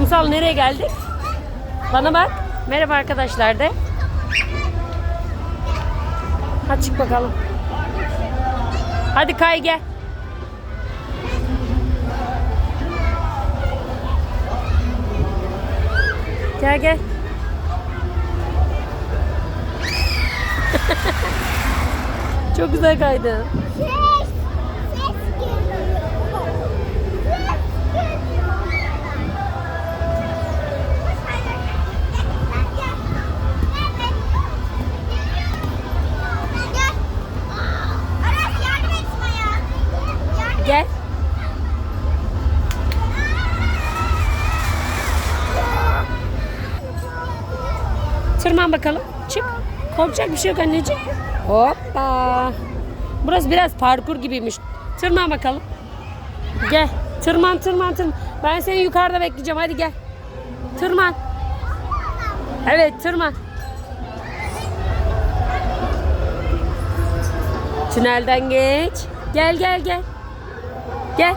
Kumsal nereye geldik? Bana bak. Merhaba arkadaşlar de. Hadi çık bakalım. Hadi kay gel. Gel gel. Çok güzel kaydı. Gel. Tırman bakalım. Çık. Korkacak bir şey yok anneciğim. Hoppa. Burası biraz parkur gibiymiş. Tırman bakalım. Gel. Tırman tırman tırman. Ben seni yukarıda bekleyeceğim. Hadi gel. Tırman. Evet tırman. Tünelden geç. Gel gel gel. Gel.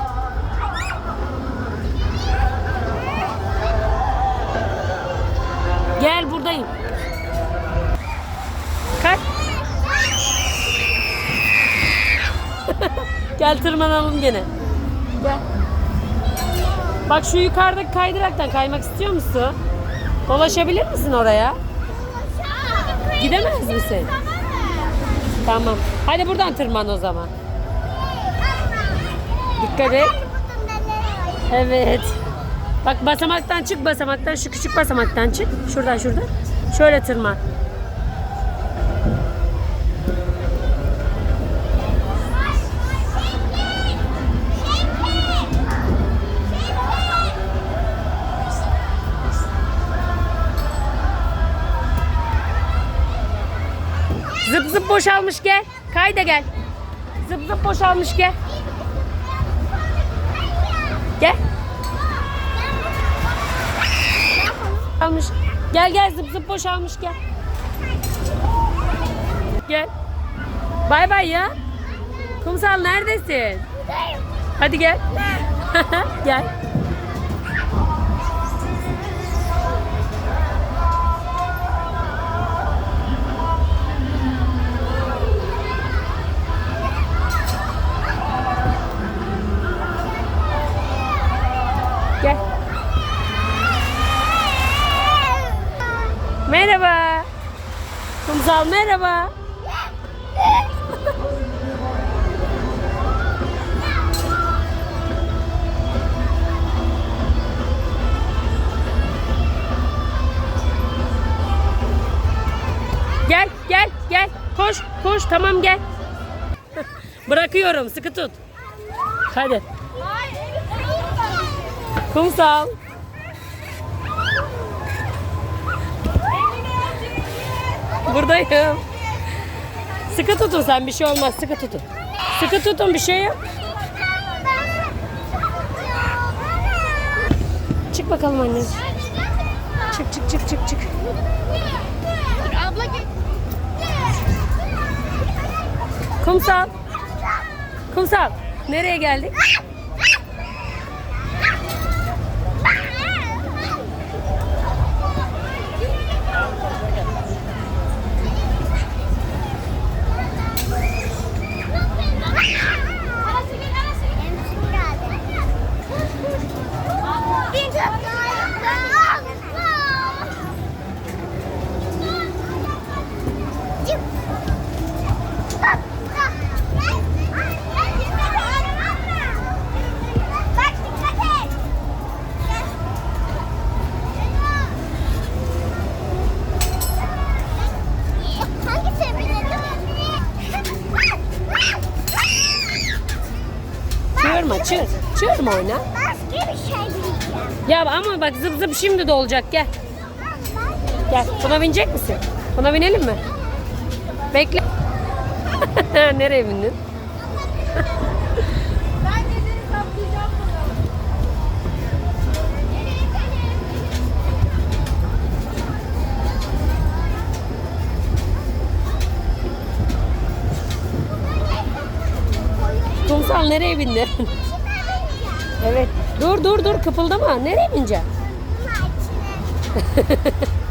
Gel buradayım. Kalk. Gel tırmanalım gene. Gel. Bak şu yukarıdaki kaydıraktan kaymak istiyor musun? Dolaşabilir misin oraya? Gidemez misin? Tamam. Hadi buradan tırman o zaman. Dikkat et. Evet. Bak basamaktan çık basamaktan şu küçük basamaktan çık. Şuradan şuradan. Şöyle tırman. Zıp zıp boşalmış gel. Kay da gel. Zıp zıp boşalmış gel. Gel. Almış. Gel gel zıp zıp boşalmış gel. Gel. Bay bay ya. Kumsal neredesin? Hadi gel. gel. Gel. Merhaba. Kumsal merhaba. Gel gel gel. Koş koş tamam gel. Bırakıyorum sıkı tut. Hadi. Kumsal. Buradayım. Sıkı tutun sen bir şey olmaz sıkı tutun. Sıkı tutun bir şey yok. Çık bakalım anne. Çık çık çık çık çık. Abla gel. Kumsal. Kumsal. Nereye geldik? Çığırma çığır. Çığırma oyna. Başka bir şey diyeceğim. Ya ama bak zıp zıp şimdi de olacak gel. Gel. Buna binecek misin? Buna binelim mi? Bekle. Nereye bindin? Kumsal nereye bindin? Evet. Dur dur dur kıpıldama. Nereye bineceksin?